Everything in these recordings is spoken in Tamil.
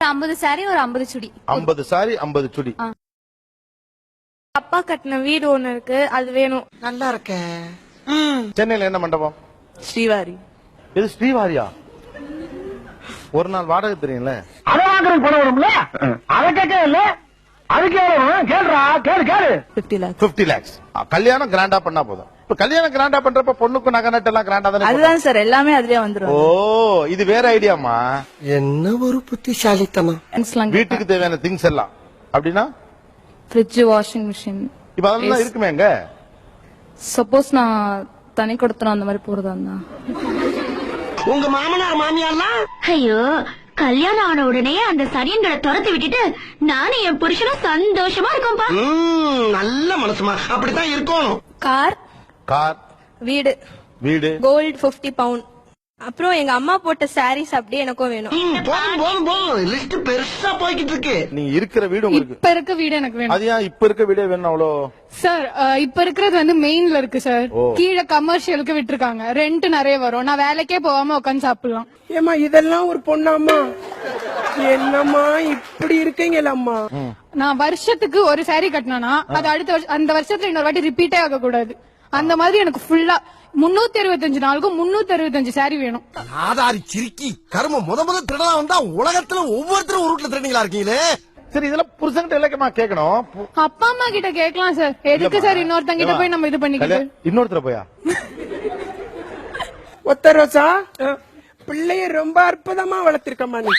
ஐம்பது சாரி ஒரு ஐம்பது சுடி. ஐம்பது சாரி ஐம்பது சுடி. அப்பா கட்டின வீடு ஒண்ணு இருக்கு அது வேணும். நல்லா இருக்கேன் சென்னையில என்ன மண்டபம்? ஸ்ரீவாரி. இது ஸ்ரீவாரியா? ஒரு நாள் வாடகை தெரியும்ல? அதை வாங்குறதுக்கு பணம் வரும்ல? அதை கேட்க இல்ல அதுக்கு எவ்வளவு கேளுடா கேளு கேளு. பிப்டி லேக்ஸ் பிப்டி லேக்ஸ் கல்யாணம் கிராண்டா பண்ணா போதும். இப்ப கல்யாணம் கிராண்டா பண்றப்ப பொண்ணுக்கு நகை நட்டு எல்லாம் கிராண்டா தானே? அதுதான் சார் எல்லாமே அதுலயே வந்துரும். ஓ இது வேற ஐடியாமா என்ன ஒரு புத்திசாலித்தனம். வீட்டுக்கு தேவையான திங்ஸ் எல்லாம். அப்படின்னா? ஃப்ரிட்ஜ் வாஷிங் மிஷின் இப்ப அதெல்லாம் இருக்குமே எங்க? சப்போஸ் நான் தனி கொடுத்துரும் அந்த மாதிரி போறதா இருந்தா? உங்க மாமனார் மாமியார்லாம்? ஐயோ கல்யாணம் ஆன உடனே அந்த சரியன்களை துரத்தி விட்டுட்டு நானும் என் புருஷனும் சந்தோஷமா இருக்கோம்ப்பா. ம், நல்ல மனசுமா. அப்படித்தான் இருக்கணும். கார் கார் வீடு. வீடு. கோல்டு 50 பவுண்ட் அப்புறம் எங்க அம்மா போட்ட சாரீஸ் அப்படியே எனக்கும் வேணும். போதும் போதும் போதும். லிஸ்ட் பெருசா போய்கிட்டு இருக்கு. நீங்க இருக்கிற வீடு உங்களுக்கு. இப்ப இருக்க வீடு எனக்கு வேணும். அது ஏன் இப்ப இருக்க வீடே வேணும் அவ்வளோ? சார் இப்ப இருக்கிறது வந்து மெயின்ல இருக்கு சார். கீழே கமர்ஷியலுக்கு விட்டுருக்காங்க. ரெண்ட் நிறைய வரும். நான் வேலைக்கே போகாம உட்காந்து சாப்பிடலாம். ஏமா இதெல்லாம் ஒரு பொண்ணாம்மா? என்னம்மா இப்படி இருக்கீங்களம்மா நான் வருஷத்துக்கு ஒரு saree கட்டினா அது அடுத்த வருஷம் அந்த வருஷத்துல இன்னொரு வாட்டி ரிப்பீட்டே ஆக கூடாது அந்த மாதிரி எனக்கு ஃபுல்லா முன்னூத்தி அறுபத்தஞ்சு நாளுக்கும் முன்னூத்தி அறுபத்தஞ்சு saree வேணும். ஆதாரி சிரிக்கி கரும முத முத திருடனா வந்தா உலகத்துல ஒவ்வொருத்தரும் ஒரு வீட்டுல திருடீங்களா இருக்கீங்களே? சரி இதெல்லாம் புருஷன்கிட்ட இலக்கமா கேட்கணும் அப்பா அம்மா கிட்ட கேட்கலாம் சார் எதுக்கு சார் இன்னொருத்தங்க கிட்ட போய் நம்ம இது பண்ணிக்கிட்டு கல்யாணம் இன்னொருத்தர போயா? ஒத்த ரோசா பிள்ளைய ரொம்ப அற்புதமா வளர்த்திருக்கம்மா நீ.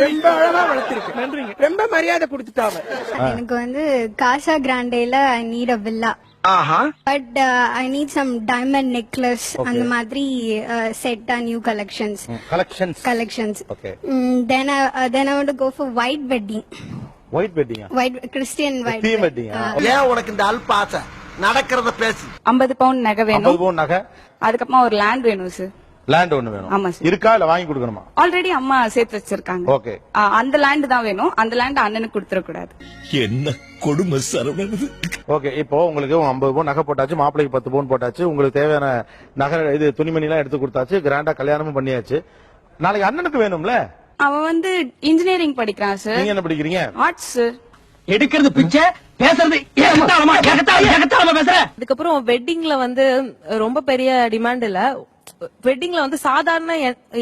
ரொம்ப அழகா வளர்த்திருக்க. நன்றிங்க. ரொம்ப மரியாதை கொடுத்துட்டாவ எனக்கு வந்து காசா கிராண்டேல I need a villa but I need some diamond necklace அந்த மாதிரி set new collections collections collections then then I want go for white wedding white வெட்டிங்கா white Christian white theme வெட்டிங்கா ஏன் உனக்கு இந்த அல்ப ஆசை நடக்கிறத பேசு. ஐம்பது பவுண்ட் நகை வேணும். பவுன் நகை. அதுக்கப்புறமா ஒரு லேண்ட் வேணும் சார் லேண்ட் ஒண்ணு வேணும். ஆமா சார். இருக்கா இல்ல வாங்கி கொடுக்கணுமா? ஆல்ரெடி அம்மா சேர்த்து வச்சிருக்காங்க. ஓகே அந்த லேண்ட் தான் வேணும். அந்த லேண்ட் அண்ணனுக்கு கொடுத்துட கூடாது என்ன கொடுமை சரவணன் ஓகே இப்போ உங்களுக்கு ஐம்பது பவுன் நகை போட்டாச்சு மாப்பிள்ளைக்கு பத்து பவுன் போட்டாச்சு உங்களுக்கு தேவையான நகை இது துணிமணி எல்லாம் எடுத்து கொடுத்தாச்சு கிராண்டா கல்யாணமும் பண்ணியாச்சு. நாளைக்கு அண்ணனுக்கு வேணும்ல? அவன் வந்து இன்ஜினியரிங் படிக்கிறான் சார் நீங்க என்ன படிக்கிறீங்க? ஆர்ட்ஸ் சார் எடுக்கிறது பிச்சை பேசுறது அதுக்கப்புறம் வெட்டிங்ல வந்து ரொம்ப பெரிய டிமாண்ட் இல்ல. வெட்டிங்ல வந்து சாதாரண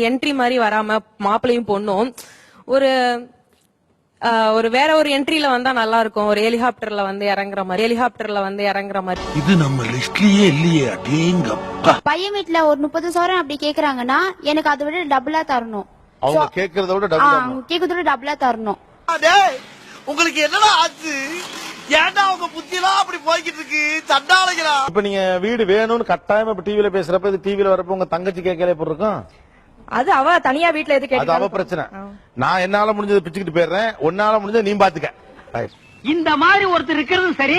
என்ட்ரி மாதிரி வராம மாப்பிள்ளையும் பொண்ணும் ஒரு ஒரு வேற ஒரு என்ட்ரில வந்தா நல்லா இருக்கும் ஒரு ஹெலிகாப்டர்ல வந்து இறங்குற மாதிரி ஹெலிகாப்டர்ல வந்து இறங்குற மாதிரி. இது நம்ம லிஸ்ட்லயே இல்லையே அடேங்கப்பா. பையன் வீட்டுல ஒரு முப்பது சவரம் அப்படி கேக்குறாங்கன்னா எனக்கு அதை விட டபுளா தரணும். அவங்க கேட்கறத விட டபுள் கேக்குறத விட டபுளா தரணும். டேய் உங்களுக்கு என்னடா ஆச்சு? ஏன்டா உங்க புத்தியெல்லாம் அப்படி போய்கிட்டு இருக்கு? சண்டாளைகளா இப்ப நீங்க வீடு வேணும்னு கட்டாயமா இப்ப டிவில பேசுறப்ப இது டிவில வரப்ப உங்க தங்கச்சி கேட்கல எப்படி இருக்கும் அது அவ தனியா வீட்ல எது அது அவ பிரச்சனை. நான் என்னால முடிஞ்சதை பிச்சுக்கிட்டு போயிடுறேன். உன்னால முடிஞ்சதை நீ பாத்துக்க. இந்த மாதிரி ஒருத்தர் இருக்கிறது சரி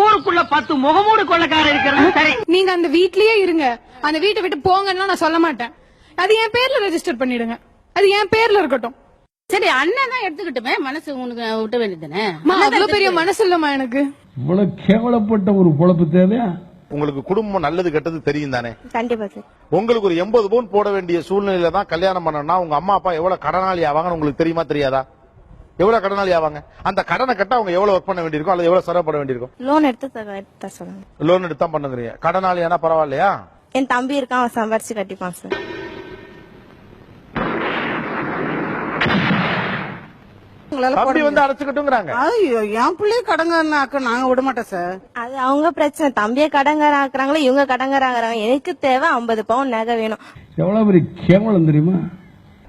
ஊருக்குள்ள பத்து முகமூடு கொள்ளக்காரர் இருக்கிறது சரி. நீங்க அந்த வீட்லயே இருங்க. அந்த வீட்டை விட்டு போங்கன்னா நான் சொல்ல மாட்டேன். அது என் பேர்ல ரெஜிஸ்டர் பண்ணிடுங்க. அது என் பேர்ல இருக்கட்டும். சரி அண்ணன் தான் எடுத்துக்கிட்டுமே மனசு உனக்கு விட்ட வேண்டியதுதானே? அவ்வளவு பெரிய மனசு இல்லம்மா எனக்கு. இவ்வளவு கேவலப்பட்ட ஒரு பொழப்பு தேவையா? உங்களுக்கு குடும்பம் நல்லது கெட்டது தெரியும் தானே? கண்டிப்பா சார். உங்களுக்கு ஒரு எண்பது பவுன் போட வேண்டிய சூழ்நிலையில தான் கல்யாணம் பண்ணணும்னா உங்க அம்மா அப்பா எவ்வளவு கடனாளி ஆவாங்கன்னு உங்களுக்கு தெரியுமா தெரியாதா? எவ்வளவு கடனாளி ஆவாங்க? அந்த கடனை கட்ட அவங்க எவ்வளவு ஒர்க் பண்ண வேண்டியிருக்கும்? அல்லது எவ்வளவு சிரமப்பட வேண்டியிருக்கும்? லோன் எடுத்து சொல்லுங்க. லோன் எடுத்து தான் பண்ணுங்கிறீங்க. கடனாளி ஆனா பரவாயில்லையா? என் தம்பி இருக்கான் சம்பாரிச்சு கட்டிப்பான் சார். அப்படி வந்து அடைச்சுக்கிட்டுங்கிறாங்க ஐயோ என் பிள்ளைய கடங்காக்க நாங்க விட மாட்டோம் சார் அது அவங்க பிரச்சனை. தம்பிய கடங்கார ஆக்குறாங்களோ இவங்க கடங்கார ஆகுறாங்க. எனக்கு தேவை ஐம்பது பவுன் நகை வேணும். எவ்வளவு பெரிய கேவலம் தெரியுமா?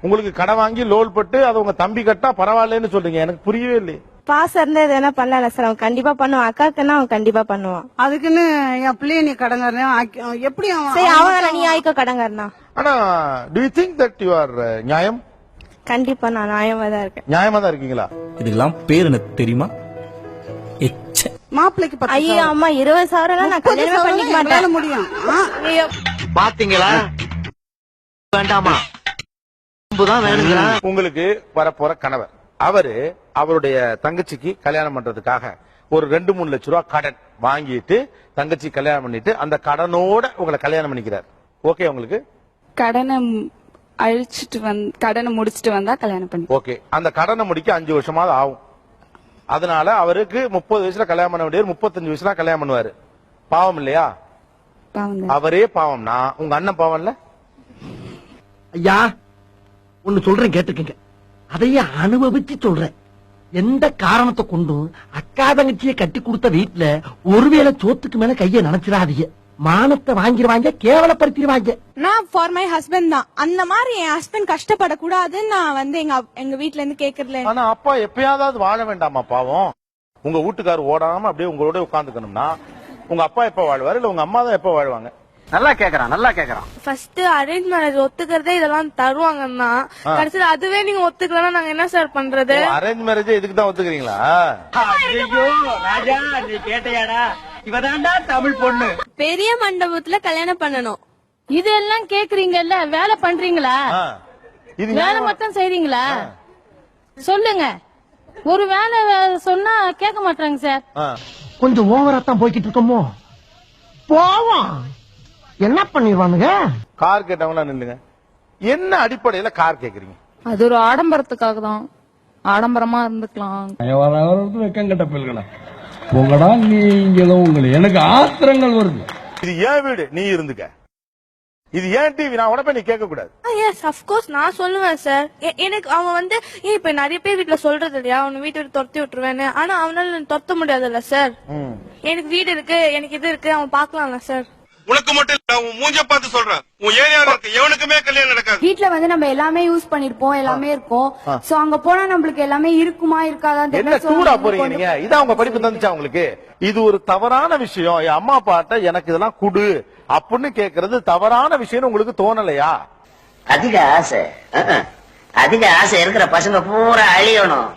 உங்களுக்கு கடன் வாங்கி லோன் பட்டு அதை உங்க தம்பி கட்டா பரவாயில்லைன்னு சொல்றீங்க. எனக்கு புரியவே இல்லையே. பாசம் இருந்தா வேணா பண்ணல சார் அவன் கண்டிப்பா பண்ணுவான். அக்காக்குன்னா அவன் கண்டிப்பா பண்ணுவான். அதுக்குன்னு என் பிள்ளைய நீ கடங்காரன் எப்படி சரி அவன் நீ ஆயிக்கோ கடங்காரனா. ஆனா do you think that you are நியாயம்? கண்டிப்பா நான் நியாயமா தான் இருக்கேன். நியாயமா தான் இருக்கீங்களா? இதுக்கெல்லாம் பேர் எனக்கு தெரியுமா? மாப்பிள்ளைக்கு ஐயோ அம்மா இருபது சவரம் நான் கல்யாணம் பண்ணிக்க மாட்டேன். முடியும். பாத்தீங்களா? வேண்டாமா? உங்களுக்கு வரப்போற கணவர். அவரு அவருடைய தங்கச்சிக்கு கல்யாணம் பண்றதுக்காக ஒரு ரெண்டு மூணு லட்ச ரூபா கடன் வாங்கிட்டு தங்கச்சி கல்யாணம் பண்ணிட்டு அந்த கடனோட உங்களை கல்யாணம் பண்ணிக்கிறார். ஓகே உங்களுக்கு? கடனை அழிச்சிட்டு வந்து கடனை முடிச்சிட்டு வந்தா கல்யாணம் பண்ணி ஓகே. அந்த கடனை முடிக்க அஞ்சு வருஷமாவது ஆகும். அதனால அவருக்கு முப்பது வயசுல கல்யாணம் பண்ண வேண்டியவர் முப்பத்தஞ்சு வயசுல கல்யாணம் பண்ணுவாரு. பாவம் இல்லையா? பாவம். அவரே பாவம்னா உங்க அண்ணன் பாவம் இல்ல? ஐயா ஒன்னு சொல்றேன் கேட்டுக்கங்க அதையே அனுபவிச்சு சொல்றேன். எந்த காரணத்தை கொண்டும் அக்கா தங்கச்சிய கட்டி கொடுத்த வீட்டுல ஒருவேளை சோத்துக்கு மேல கைய நினைச்சிடாதீங்க. மானத்தை வாங்கிடுவாங்க கேவலப்படுத்திடுவாங்க நான் ஃபார் மை ஹஸ்பண்ட் தான். அந்த மாதிரி என் ஹஸ்பண்ட் கஷ்டப்படக்கூடாதுன்னு நான் வந்து எங்க எங்க வீட்ல இருந்து கேக்குறதுல. ஆனா அப்பா எப்பயாவது வாழ வேண்டாமா பாவம்? உங்க வீட்டுக்காரர் ஓடாம அப்படியே உங்களோட உட்காந்துக்கணும்னா உங்க அப்பா எப்ப வாழ்வாரு? இல்ல உங்க அம்மா தான் எப்ப வாழ்வாங்க? நல்லா கேக்குறான் நல்லா கேக்குறான். ஃபர்ஸ்ட் அரேஞ்ச் மேரேஜ் ஒத்துக்கிறதே இதெல்லாம் தருவாங்கன்னா கடைசியில அதுவே நீங்க ஒத்துக்கலன்னா நாங்க என்ன சார் பண்றது? அரேஞ்ச் மேரேஜ் இதுக்கு தான் ஒத்துக்கிறீங்களா? ஐயோ ராஜா நீ கேட்டையாடா? இவதாண்டா தமிழ் பொண்ணு. பெரிய மண்டபத்துல கல்யாணம் பண்ணணும். இதெல்லாம் கேக்குறீங்கல்ல? வேலை பண்றீங்களா? வேலை மட்டும் செய்றீங்களா? சொல்லுங்க. ஒரு வேலை சொன்னா கேட்க மாட்டாங்க சார். கொஞ்சம் ஓவரா தான் போய்கிட்டு இருக்கோமோ? போவோம். என்ன பண்ணிடுவானுங்க? கார் கேட்டவங்களா நில்லுங்க. என்ன அடிப்படையில கார் கேக்குறீங்க? அது ஒரு ஆடம்பரத்துக்காக தான். ஆடம்பரமா இருந்துக்கலாம். வெக்கம் கட்ட பிள்ளைகளா உங்களடா நீங்களும் உங்களை எனக்கு ஆத்திரங்கள் வருது. இது ஏன் வீடு? நீ இருந்துக்க. இது ஏன் டிவி நான் உடனே நீ கேட்க கூடாது எஸ் அஃப்கோர்ஸ் நான் சொல்லுவேன் சார் எனக்கு அவன் வந்து ஏன் இப்ப நிறைய பேர் வீட்ல சொல்றது இல்லையா? அவனை வீட்டை விட்டு துரத்தி விட்டுருவேன்னு. ஆனா அவனால துரத்த முடியாதுல்ல சார் எனக்கு வீடு இருக்கு எனக்கு இது இருக்கு. அவன் பாக்கலாம்ல சார் உனக்கு மட்டும் இல்ல உன் மூஞ்ச பார்த்து சொல்றேன். உன் ஏரியால இருக்க எவனுக்குமே கல்யாணம் நடக்காது. வீட்ல வந்து நம்ம எல்லாமே யூஸ் பண்ணிருப்போம் எல்லாமே இருக்கும். சோ அங்க போனா நம்மளுக்கு எல்லாமே இருக்குமா இருக்காதான் என்ன டூரா போறீங்க நீங்க? இதான் உங்க படிப்பு தந்துச்சா உங்களுக்கு? இது ஒரு தவறான விஷயம். என் அம்மா அப்பாட்ட எனக்கு இதெல்லாம் குடு அப்படின்னு கேக்குறது தவறான விஷயம்னு உங்களுக்கு தோணலையா? அதிக ஆசை. அதிக ஆசை இருக்கிற பசங்க பூரா அழியணும்.